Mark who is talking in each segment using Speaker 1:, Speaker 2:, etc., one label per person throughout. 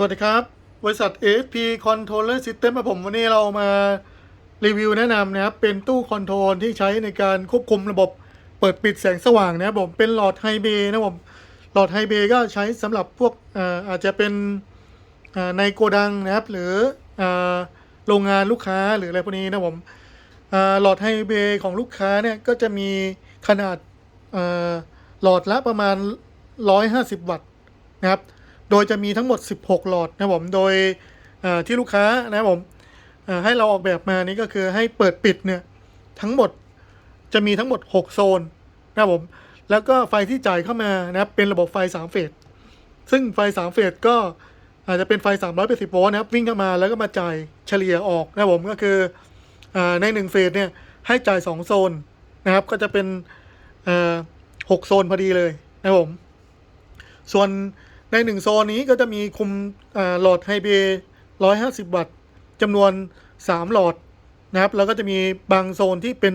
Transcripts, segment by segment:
Speaker 1: สวัสดีครับ บริษัท ASP Controller System ครับผมวันนี้เรามารีวิวแนะนำนะครับ เป็นตู้คอนโทรลที่ใช้ในการควบคุมระบบเปิดปิดแสงสว่างนะครับผมเป็นหลอดไฮเบย์นะครับผมหลอดไฮเบย์ก็ใช้สำหรับพวกออาจจะเป็นในโกดังนะครับ หรืออโรงงานลูกค้าหรืออะไรพวกนี้นะครับผมหลอดไฮเบย์ของลูกค้าเนี่ยก็จะมีขนาดหลอดละประมาณ 150 วัตต์นะครับ โดยจะมีทั้งหมด 16 หลอดนะครับผมโดยที่ลูกค้านะครับผมให้เราออกแบบมานี้ก็คือให้เปิดปิดเนี่ยทั้งหมดจะมีทั้งหมด 6 โซนนะครับผมแล้วก็ไฟที่จ่ายเข้ามานะครับเป็นระบบไฟ 3 เฟสซึ่งไฟ 3 เฟสก็อาจจะเป็นไฟ 380 โวลต์นะครับวิ่งเข้ามาแล้วก็มาจ่ายเฉลี่ยออกนะครับผมก็คือใน1เฟสเนี่ยให้จ่าย 2 โซนนะครับก็จะเป็นเอ่อ6โซนพอดีเลยนะครับผมส่วน ในหนึ่งโซนนี้ก็จะมีคุมหลอดไฮเบย์ร้อยห้าสิบวัตต์จำนวนสามหลอดนะครับ แล้วก็จะมีบางโซนที่เป็น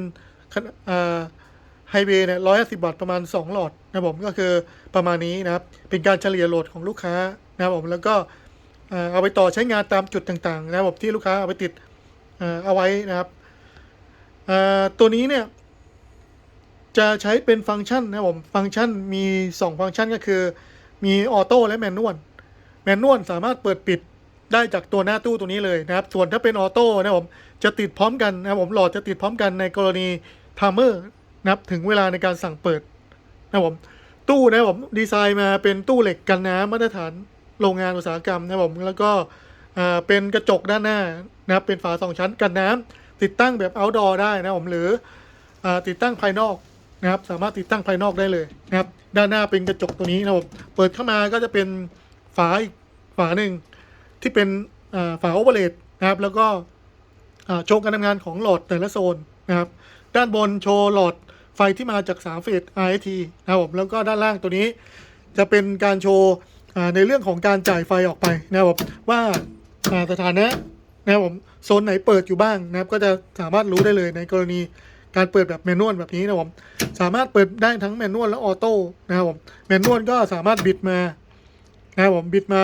Speaker 1: ไฮเบย์เนี่ยร้อยห้าสิบวัตต์ประมาณสองหลอดนะผมก็คือประมาณนี้นะครับ เป็นการเฉลี่ยโหลดของลูกค้านะครับผมแล้วก็เอาไปต่อใช้งานตามจุดต่างๆนะครับผมที่ลูกค้าเอาไปติดเอาไว้นะครับตัวนี้เนี่ยจะใช้เป็นฟังก์ชันนะครับผมฟังก์ชันมี 2 ฟังก์ชันก็คือ มีออโต้และแมนนวลแมนนวลสามารถเปิดปิดได้จากตัวหน้าตู้ตัวนี้เลยนะครับ ส่วนถ้าเป็นออโต้นะครับผมจะติดพร้อมกันนะครับผมหลอดจะติดพร้อมกันในกรณีทามเมอร์นะครับถึงเวลาในการสั่งเปิดนะครับผมตู้นะครับผมดีไซน์มาเป็นตู้เหล็กกันน้ำมาตรฐานโรงงานอุตสาหกรรมนะครับผมแล้วก็เป็นกระจกด้านหน้านะครับเป็นฝาสองชั้นกันน้ำติดตั้งแบบ outdoor ได้นะครับผมหรืออติดตั้งภายนอก นะครับสามารถติดตั้งภายนอกได้เลยนะครับด้านหน้าเป็นกระจกตัวนี้นะครับเปิดเข้ามาก็จะเป็นฝาอีกฝาหนึ่งที่เป็นฝาโอเวอร์เลดนะครับแล้วก็โชว์การทำงานของหลอดแต่ละโซนนะครับด้านบนโชว์หลอดไฟที่มาจาก3เฟส RT นะครับผมแล้วก็ด้านล่างตัวนี้จะเป็นการโชว์ในเรื่องของการจ่ายไฟออกไปนะครับผมว่าอ่าสถานะนะครับผมโซนไหนเปิดอยู่บ้างนะครับก็จะสามารถรู้ได้เลยในกรณี การเปิดแบบแมนนวลแบบนี้นะครับผมสามารถเปิดได้ทั้งแมนนวลและออโต้นะครับผมแมนนวลก็สามารถบิดมานะครับผมบิดมา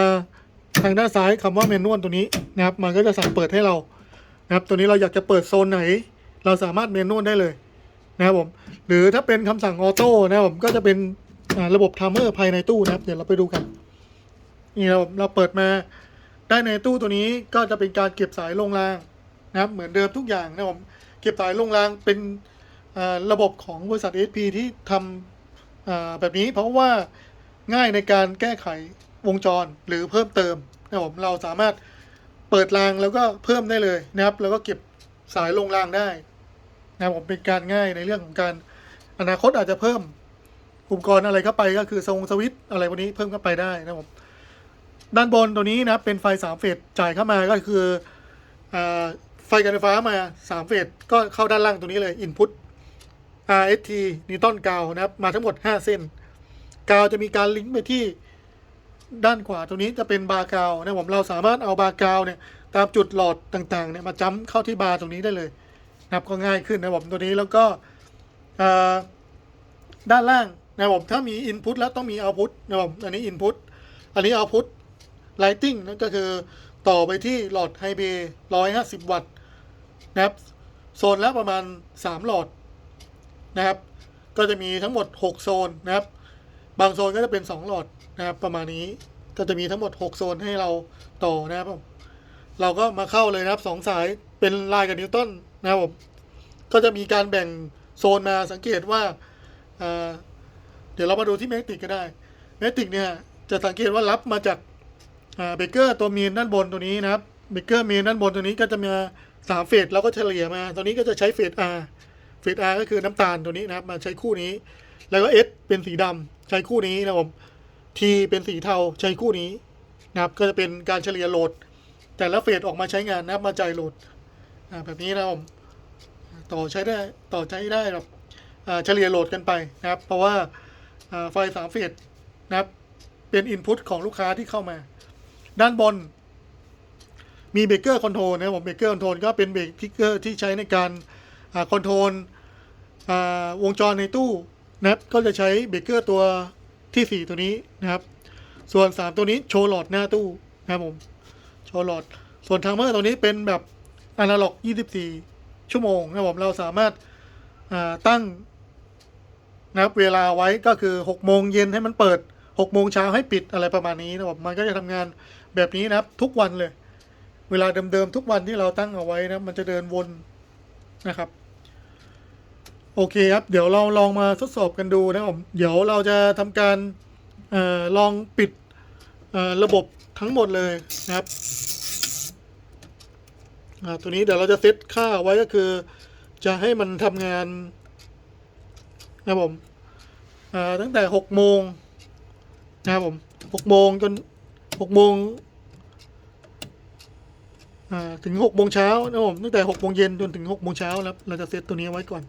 Speaker 1: ทางด้านซ้ายคำว่าแมนนวลตัวนี้นะครับ มันก็จะสั่งเปิดให้เรานะครับ ตัวนี้เราอยากจะเปิดโซนไหน เราสามารถแมนนวลได้เลยนะครับผม หรือถ้าเป็นคำสั่งออโต้นะครับผมก็จะเป็นระบบไทม์เมอร์ภายในตู้นะครับ เดี๋ยวเราไปดูกันนี่เราเราเปิดมาได้ในตู้ตัวนี้ก็จะเป็นการเก็บสายลงรางนะครับ เหมือนเดิมทุกอย่างนะครับผม เก็บสายลงรางเป็นระบบของบริษัท SP ที่ทำแบบนี้เพราะว่าง่ายในการแก้ไขวงจรหรือเพิ่มเติมนะครับผมเราสามารถเปิดรางแล้วก็เพิ่มได้เลยนะครับ แล้วก็เก็บสายลงรางได้นะครับผมเป็นการง่ายในเรื่องของการอนาคตอาจจะเพิ่มอุปกรณ์อะไรเข้าไปก็คือสวงสวิตอะไรพวกนี้เพิ่มเข้าไปได้นะครับผมด้านบนตัวนี้นะเป็นไฟสามเฟสจ่ายเข้ามาก็คืออ ไฟการไฟฟ้ามาสามเฟสก็เข้าด้านล่างตัวนี้เลย Input RST นิวตันกาวนะครับ มาทั้งหมด 5 เส้น กาวจะมีการลิงก์ไปที่ด้านขวาตัวนี้จะเป็นบาร์กาวนะผมเราสามารถเอาบาร์กาวเนี่ยตามจุดหลอดต่างๆเนี่ยมาจ้ำเข้าที่บาร์ตรงนี้ได้เลยนะครับก็ง่ายขึ้นนะผมตัวนี้แล้วก็อ่าด้านล่างนะผมถ้ามี Input แล้วต้องมี Output นะผมอันนี้ Input อันนี้ Output Lighting นั่นก็คือต่อไปที่หลอดไฮเบย์ร้อยห้าสิบวัตต์ นะครับ โซนละประมาณสามหลอดนะครับ ก็จะมีทั้งหมดหกโซนนะครับ บางโซนก็จะเป็นสองหลอดนะครับ ประมาณนี้ก็จะมีทั้งหมดหกโซนให้เราต่อนะครับผมเราก็มาเข้าเลยนะครับสองสายเป็นลายกับนิวตันนะครับผมก็จะมีการแบ่งโซนมาสังเกตว่าอ่าเดี๋ยวเรามาดูที่เมกติกก็ได้เมกติกเนี่ยจะสังเกตว่ารับมาจากเบเกอร์ตัวเมนด้านบนตัวนี้นะครับ เบเกอร์เมนด้านบนตัวนี้ก็จะมาสามเฟสเราก็เฉลี่ยมาตัวนี้ก็จะใช้เฟส R เฟส R ก็คือน้ำตาลตัวนี้นะครับ มาใช้คู่นี้ แล้วก็ S เป็นสีดำใช้คู่นี้นะครับผม T เป็นสีเทาใช้คู่นี้นะครับ ก็จะเป็นการเฉลี่ยโหลด แต่ละเฟสออกมาใช้งานนะครับมาจ่ายโหลดแบบนี้นะครับผมต่อใช้ได้ต่อใช้ได้แบบเฉลี่ยโหลดกันไปนะครับ เพราะว่าไฟสามเฟสนะครับเป็นอินพุตของลูกค้าที่เข้ามา ด้านบน มีเบเกอร์คอนโทรลนะครับผมเบเกอร์คอนโทรลก็เป็นเบเกอร์ที่ใช้ในการคอนโทรลวงจรในตู้นะครับก็จะใช้เบเกอร์ตัวที่ 4 ตัวนี้นะครับ ส่วน 3 ตัวนี้โชว์หลอดหน้าตู้นะครับผมโชว์หลอดส่วนทม์เมอร์ตัวนี้เป็นแบบอนาล็อก 24 ชั่วโมงนะครับผมเราสามารถาตั้งนะครับเวลาไว้ก็คือ 6 โมงเย็นให้มันเปิด 6 โมงเช้าให้ปิดอะไรประมาณนี้นะครับผมมันก็จะทำงานแบบนี้นะครับทุกวันเลย เวลาเดิมๆทุกวันที่เราตั้งเอาไว้นะมันจะเดินวนนะครับ โอเคครับ เดี๋ยวเราลองมาทดสอบกันดูนะครับผมเดี๋ยวเราจะทำการออลองปิดระบบทั้งหมดเลยนะครับตัวนี้เดี๋ยวเราจะเซตค่าไว้ก็คือ จะให้มันทำงานนะครับผมตั้งแต่หกโมงนะครับผมหกโมงจนหกโมง ถึงหกโมงเช้านะครับผมตั้งแต่หกโมงเย็นจนถึงหกโมงเช้าแล้วเราจะเซตตัวนี้ไว้ก่อน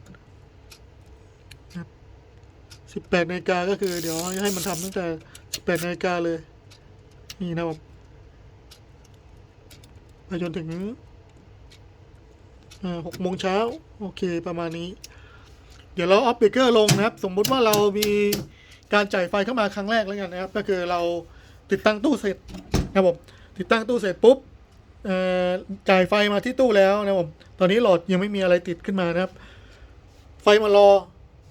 Speaker 1: สิบแปดนาฬิกาก็คือ เดี๋ยวให้มันทำตั้งแต่สิบแปดนาฬิกาเลย นี่นะครับไปจนถึงหกโมงเช้าโอเคประมาณนี้ เดี๋ยวเราออฟเบรกเกอร์ลงนะครับ สมมุติว่าเรามีการจ่ายไฟเข้ามาครั้งแรกแล้วกันนะครับ ก็คือเราติดตั้งตู้เสร็จนะครับผมติดตั้งตู้เสร็จปุ๊บ จ่ายไฟมาที่ตู้แล้วนะครับผมตอนนี้หลอดยังไม่มีอะไรติดขึ้นมานะครับ ไฟมารอ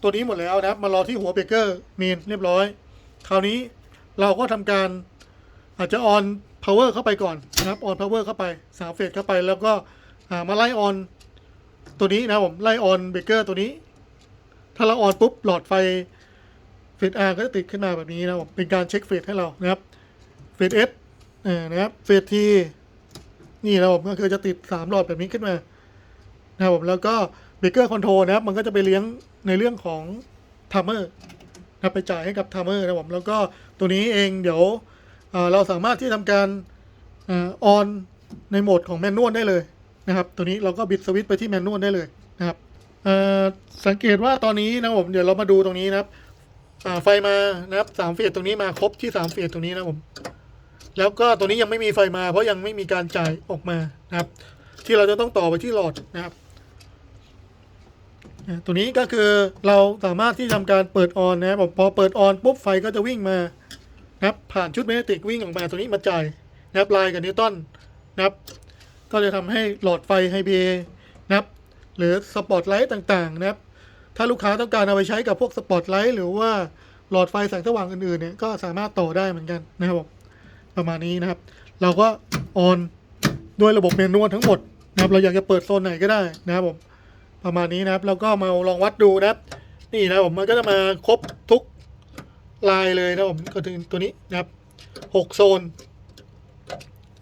Speaker 1: ตัวนี้หมดแล้วนะครับ มารอที่หัวเบรกเกอร์เมนเรียบร้อย คราวนี้เราก็ทำการอาจจะออน power เข้าไปก่อนนะครับออน power เข้าไปสามเฟสเข้าไป แล้วก็มาไล่ออนตัวนี้นะครับผมไล่ออนเบรกเกอร์ตัวนี้ ถ้าเราออนปุ๊บหลอดไฟเฟส R ก็จะติดขึ้นมาแบบนี้นะครับผมเป็นการเช็คเฟสให้เรานะครับเฟส S เออนะครับเฟส T นี่นะครับผมก็คือจะติดสามหลอดแบบนี้ขึ้นมานะครับผมแล้วก็เบเกอร์คอนโทรนะครับ มันก็จะไปเลี้ยงในเรื่องของทามเมอร์นะครับไปจ่ายให้กับทามเมอร์นะครับผมแล้วก็ตัวนี้เองเดี๋ยวเราสามารถที่ทำการออนในโหมดของแมนนวลได้เลยนะครับ ตัวนี้เราก็บิดสวิตช์ไปที่แมนนวลได้เลยนะครับสังเกตว่าตอนนี้นะครับผมเดี๋ยวเรามาดูตรงนี้นะครับไฟมานะครับสามเฟสตรงนี้มาครบที่สามเฟสตรงนี้นะครับผม แล้วก็ตัวนี้ยังไม่มีไฟมา เพราะยังไม่มีการจ่ายออกมานะครับ ที่เราจะต้องต่อไปที่หลอดนะครับตัวนี้ก็คือเราสามารถที่ทำการเปิดออนนะครับพอเปิดออนปุ๊บไฟก็จะวิ่งมานะครับผ่านชุดแมกเนติกวิ่งออกมาตัวนี้มาจ่ายนะครับลน์กับนิวตันนะครับ ก็จะทำให้หลอดไฟไฮเบนะครับ หรือสปอตไลท์ต่างๆนะครับ ถ้าลูกค้าต้องการเอาไปใช้กับพวกสปอตไลท์หรือว่าหลอดไฟแสงสว่างอื่นๆเนี่ยก็สามารถต่อได้เหมือนกันนะครับผม ประมาณนี้นะครับ เราก็ออนด้วยระบบเมนวลทั้งหมดนะครับ เราอยากจะเปิดโซนไหนก็ได้นะครับผมประมาณนี้นะครับ แล้วก็มาลองวัดดูนะครับ นี่นะผมมันก็จะมาครบทุกลายเลยนะครับผมก็ถึงตัวนี้นะครับหกโซน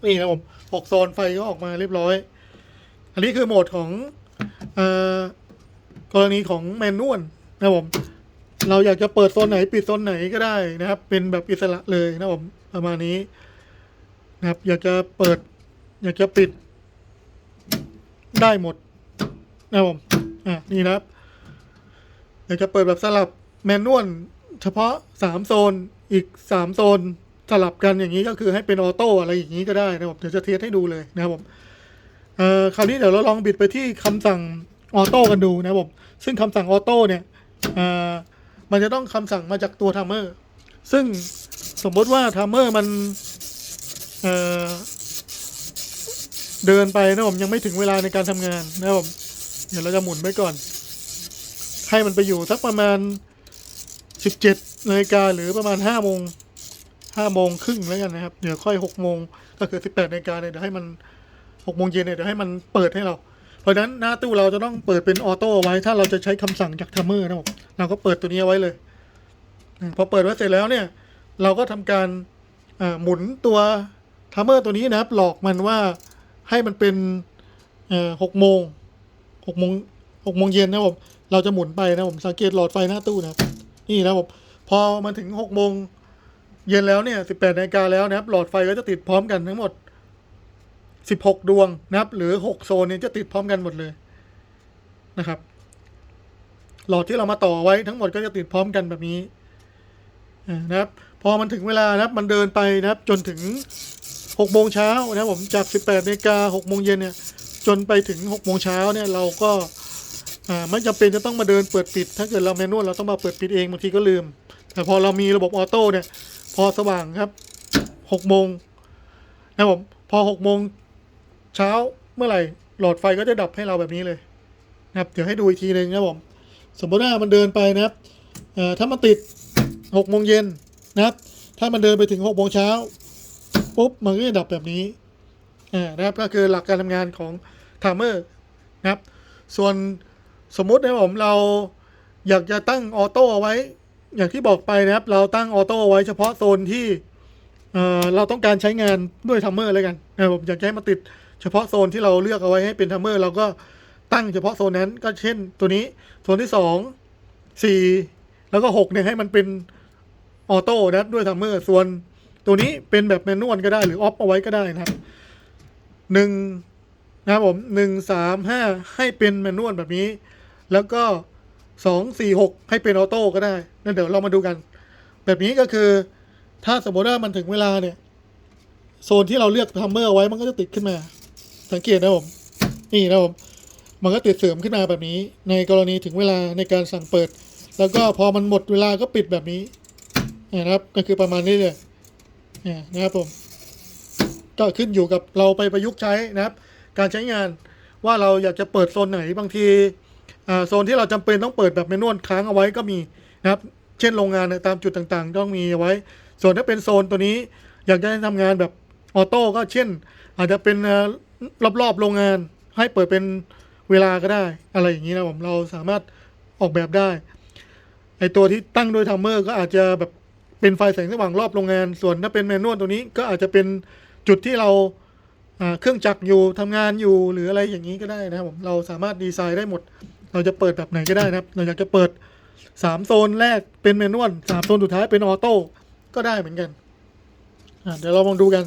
Speaker 1: นี่นะผมหกโซนไฟก็ออกมาเรียบร้อย อันนี้คือโหมดของอกรณีของแมนนวลนะครับผมเราอยากจะเปิดโซนไหนปิดโซนไหนก็ได้นะครับ เป็นแบบอิสระเลยนะครับผมประมาณนี้ นะครับ อยากจะเปิด อยากจะปิด ได้หมดนะครับผมอะนี่นะครับ อยากจะเปิดแบบสลับแมนนวลเฉพาะสามโซนอีกสามโซนสลับกันอย่างนี้ก็คือให้เป็นออโต้อะไรอย่างนี้ก็ได้นะครับผมเดี๋ยวจะเทสให้ดูเลยนะครับผมเอ่อคราวนี้เดี๋ยวเราลองบิดไปที่คำสั่งออโต้กันดูนะครับผมซึ่งคำสั่งออโต้เนี่ยเอ่อมันจะต้องคำสั่งมาจากตัวทัมเมอร์ซึ่งสมมติว่าทัมเมอร์มัน เอ่อเดินไปนะผมยังไม่ถึงเวลาในการทำงานนะผมเดี๋ยวเราจะหมุนไว้ก่อน ให้มันไปอยู่สักประมาณสิบเจ็ดนาฬิกาหรือประมาณห้าโมงห้าโมงครึ่งแล้วกันนะครับเดี๋ยวค่อยหกโมงก็คือสิบแปดนาฬิกาเนี่ยเดี๋ยวให้มันหกโมงเย็นเนี่ยเดี๋ยวให้มันเปิดให้เรา เพราะฉะนั้นหน้าตู้เราจะต้องเปิดเป็นออโต้ไว้ ถ้าเราจะใช้คำสั่งจากทัมเมอร์นะครับเราก็เปิดตัวนี้เอาไว้เลยพอเปิดไว้เสร็จแล้วเนี่ย เราก็ทำการหมุนตัว ทัมเมอร์ตัวนี้นะครับ หลอกมันว่าให้มันเป็นหกโมงหกโมงหกโมงเย็นนะผมเราจะหมุนไปนะผมสังเกตหลอดไฟหน้าตู้นะครับนี่นะผมพอมาถึงหกโมงเย็นแล้วเนี่ยสิบแปดนาฬิกาแล้วนะครับ หลอดไฟก็จะติดพร้อมกันทั้งหมดสิบหกดวงนะครับ หรือหกโซนเนี่ยจะติดพร้อมกันหมดเลยนะครับ หลอดที่เรามาต่อไว้ทั้งหมดก็จะติดพร้อมกันแบบนี้นะครับ พอมันถึงเวลานะครับ มันเดินไปนะครับ จนถึง หกโมงเช้านะครับผมจากสิบแปดนาฬิกาหกโมงเย็นเนี่ยจนไปถึงหกโมงเช้าเนี่ยเราก็ไม่จำเป็นจะต้องมาเดินเปิดปิด ถ้าเกิดเราแมนนวลเราต้องมาเปิดปิดเองบางทีก็ลืม แต่พอเรามีระบบออโต้เนี่ยพอสว่างครับหกโมงนะผมพอหกโมงเช้าเมื่อไหร่หลอดไฟก็จะดับให้เราแบบนี้เลยนะครับเดี๋ยวให้ดูอีกทีหนึ่งนะผมสมมติว่ามันเดินไปนะครับถ้ามันติดหกโมงเย็นนะครับ ถ้ามันเดินไปถึงหกโมงเช้า ปุ๊บมันก็จะดับแบบนี้อ่านะครับก็คือหลักการทำงานของไทม์เมอร์นะครับ ส่วนสมมุตินะผมเราอยากจะตั้งออโต้เอาไว้ อย่างที่บอกไปนะครับ เราตั้งออโต้เอาไว้เฉพาะโซนที่เอ่อเราต้องการใช้งานด้วยทัมเมอร์เลยกันนะผมอยากจะให้มาติดเฉพาะโซนที่เราเลือกเอาไว้ให้เป็นทัมเมอร์เราก็ตั้งเฉพาะโซนนั้นก็เช่นตัวนี้โซนที่สองสี่แล้วก็หกเนี่ยให้มันเป็นออโต้นะด้วยทัมเมอร์ส่วน ตัวนี้เป็นแบบแมนนวลก็ได้หรือออฟเอาไว้ก็ได้นะครับหนึ่งนะครับผมหนึ่งสามห้าให้เป็นแมนนวลแบบนี้ แล้วก็สองสี่หกให้เป็นออโต้ก็ได้นั่นเดี๋ยวเรามาดูกัน แบบนี้ก็คือถ้าสมมติว่ามันถึงเวลาเนี่ย โซนที่เราเลือกทัมเมอร์เอาไว้มันก็จะติดขึ้นมา สังเกตนะผม นี่นะผมมันก็ติดเสริมขึ้นมาแบบนี้ ในกรณีถึงเวลาในการสั่งเปิด แล้วก็พอมันหมดเวลาก็ปิดแบบนี้นะครับ ก็คือประมาณนี้เลย เนี่ยนะครับผมก็ขึ้นอยู่กับเราไปประยุกต์ใช้นะครับ การใช้งานว่าเราอยากจะเปิดโซนไหนบางทีโซนที่เราจำเป็นต้องเปิดแบบเมนวลค้างเอาไว้ก็มีนะครับ เช่นโรงงานเนี่ยตามจุดต่างๆ ต้องมีเอาไว้ ส่วนถ้าเป็นโซนตัวนี้ อยากจะให้ทำงานแบบออโต้ก็เช่น อาจจะเป็นรอบๆโรงงานให้เปิดเป็นเวลาก็ได้ อะไรอย่างนี้นะผมเราสามารถออกแบบได้ไอตัวที่ตั้งโดยทัมเมอร์ก็อาจจะแบบ เป็นไฟแสงสว่างรอบโรงงาน ส่วนถ้าเป็นแมนนวลตัวนี้ก็อาจจะเป็นจุดที่เราเครื่องจักรอยู่ทำงานอยู่หรืออะไรอย่างนี้ก็ได้นะครับผมเราสามารถดีไซน์ได้หมด เราจะเปิดแบบไหนก็ได้นะครับ เราอยากจะเปิดสามโซนแรกเป็นแมนนวลสามโซนสุดท้ายเป็นออโต้ก็ได้เหมือนกันเดี๋ยวเราลองดูกัน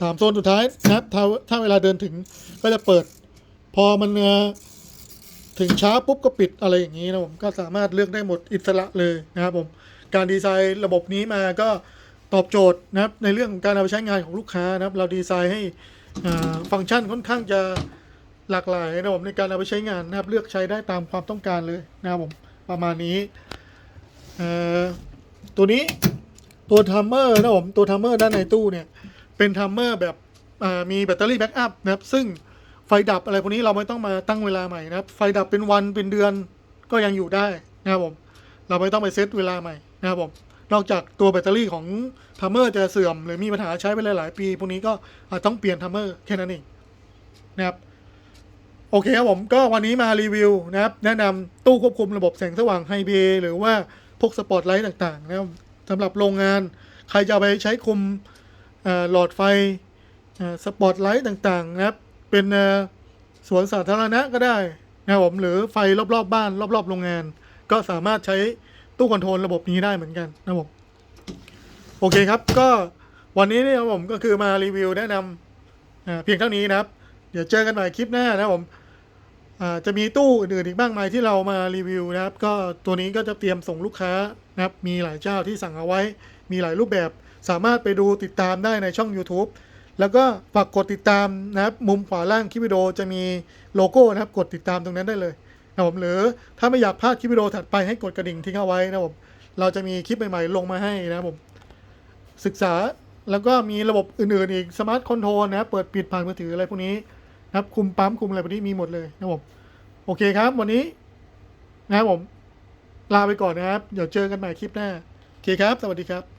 Speaker 1: สามโซนสุดท้ายนะครับถ้าถ้าเวลาเดินถึงก็จะเปิด พอมันถึงช้าปุ๊บก็ปิดอะไรอย่างนี้นะผมก็สามารถเลือกได้หมดอิสระเลยนะครับผม การดีไซน์ระบบนี้มาก็ตอบโจทย์นะครับในเรื่องของการเอาไปใช้งานของลูกค้านะครับเราดีไซน์ให้ฟังก์ชันค่อนข้างจะหลากหลายนะครับในการเอาไปใช้งานนะครับเลือกใช้ได้ตามความต้องการเลยนะครับผมประมาณนี้ตัวนี้ตัวทัมเมอร์นะครับผมตัวทัมเมอร์ด้านในตู้เนี่ยเป็นทัมเมอร์แบบมีแบตเตอรี่แบ็กอัพนะครับซึ่งไฟดับอะไรพวกนี้เราไม่ต้องมาตั้งเวลาใหม่นะครับ ไฟดับเป็นวันเป็นเดือนก็ยังอยู่ได้นะครับผม เราไม่ต้องไปเซตเวลาใหม่ นะครับผมนอกจากตัวแบตเตอรี่ของทัมเมอร์จะเสื่อม หรือมีปัญหาใช้ไปหลาย ๆ ปี พวกนี้ก็อาจต้องเปลี่ยนทัมเมอร์แค่นั้นเองนะครับโอเคครับผมก็วันนี้มารีวิวนะครับ แนะนำตู้ควบคุมระบบแสงสว่างไฮเบหรือว่าพวกสปอตไลท์ต่าง ๆ นะครับสำหรับโรงงานใครจะไปใช้คุมหลอดไฟสปอตไลท์ต่างๆ นะครับ เป็นสวนสาธารณะก็ได้นะครับผมหรือไฟรอบๆบบ้าน รอบ ๆ โรงงาน ก็สามารถใช้ ตู้คอนโทรลระบบนี้ได้เหมือนกันนะครับผมโอเคครับ ก็วันนี้เนี่ยครับผมก็คือมารีวิวแนะนำเพียงเท่านี้นะครับ เดี๋ยวเจอกันใหม่คลิปหน้านะครับผมจะมีตู้อื่นอีกบ้างไหมที่เรามารีวิวนะครับ ก็ตัวนี้ก็จะเตรียมส่งลูกค้านะครับ มีหลายเจ้าที่สั่งเอาไว้ มีหลายรูปแบบสามารถไปดูติดตามได้ในช่อง YouTube แล้วก็ฝากกดติดตามนะครับ มุมขวาล่างคลิปวิดีโอจะมีโลโก้นะครับ กดติดตามตรงนั้นได้เลย นะครับผมหรือถ้าไม่อยากพลาดคลิปวิดีโอถัดไปให้กดกระดิ่งทิ้งเอาไว้นะครับผมเราจะมีคลิปใหม่ๆ ลงมาให้นะครับผมศึกษาแล้วก็มีระบบอื่นๆอีกสมาร์ทคอนโทรลนะครับเปิดปิดผ่านมือถืออะไรพวกนี้นะครับคุมปั๊มคุมอะไรพวกนี้มีหมดเลยนะครับผมโอเคครับ วันนี้นะครับผมลาไปก่อนนะครับ เดี๋ยวเจอกันใหม่คลิปหน้า โอเคครับ สวัสดีครับ